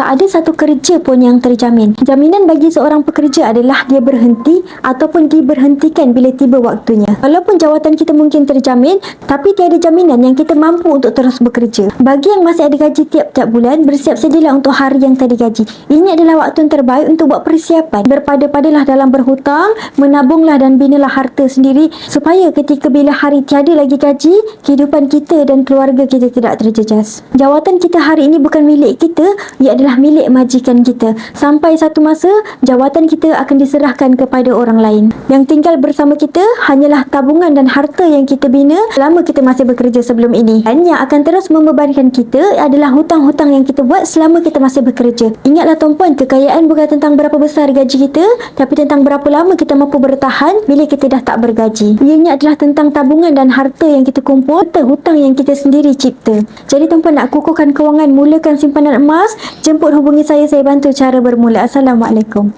tak ada satu kerja pun yang terjamin. Jaminan bagi seorang pekerja adalah dia berhenti ataupun diberhentikan bila tiba waktunya. Walaupun jawatan kita mungkin terjamin, tapi tiada jaminan yang kita mampu untuk terus bekerja. Bagi yang masih ada gaji tiap-tiap bulan, bersiap sedialah untuk hari yang tak digaji. Ini adalah waktu yang terbaik untuk buat persiapan. Berpada-padalah dalam berhutang, menabunglah dan binalah harta sendiri supaya ketika bila hari tiada lagi gaji, kehidupan kita dan keluarga kita tidak terjejas. Jawatan kita hari ini bukan milik kita, ia adalah milik majikan kita. Sampai satu masa, jawatan kita akan diserahkan kepada orang lain. Yang tinggal bersama kita hanyalah tabungan dan harta yang kita bina selama kita masih bekerja sebelum ini. Dan yang akan terus membebankan kita adalah hutang-hutang yang kita buat selama kita masih bekerja. Ingatlah tuan-puan, kekayaan bukan tentang berapa besar gaji kita, tapi tentang berapa lama kita mampu bertahan bila kita dah tak bergaji. Ianya adalah tentang tabungan dan harta yang kita kumpul, serta hutang yang kita sendiri cipta. Jadi tuan-puan nak kukuhkan kewangan, mulakan simpanan emas, jemput hubungi saya, saya bantu cara bermula. Assalamualaikum.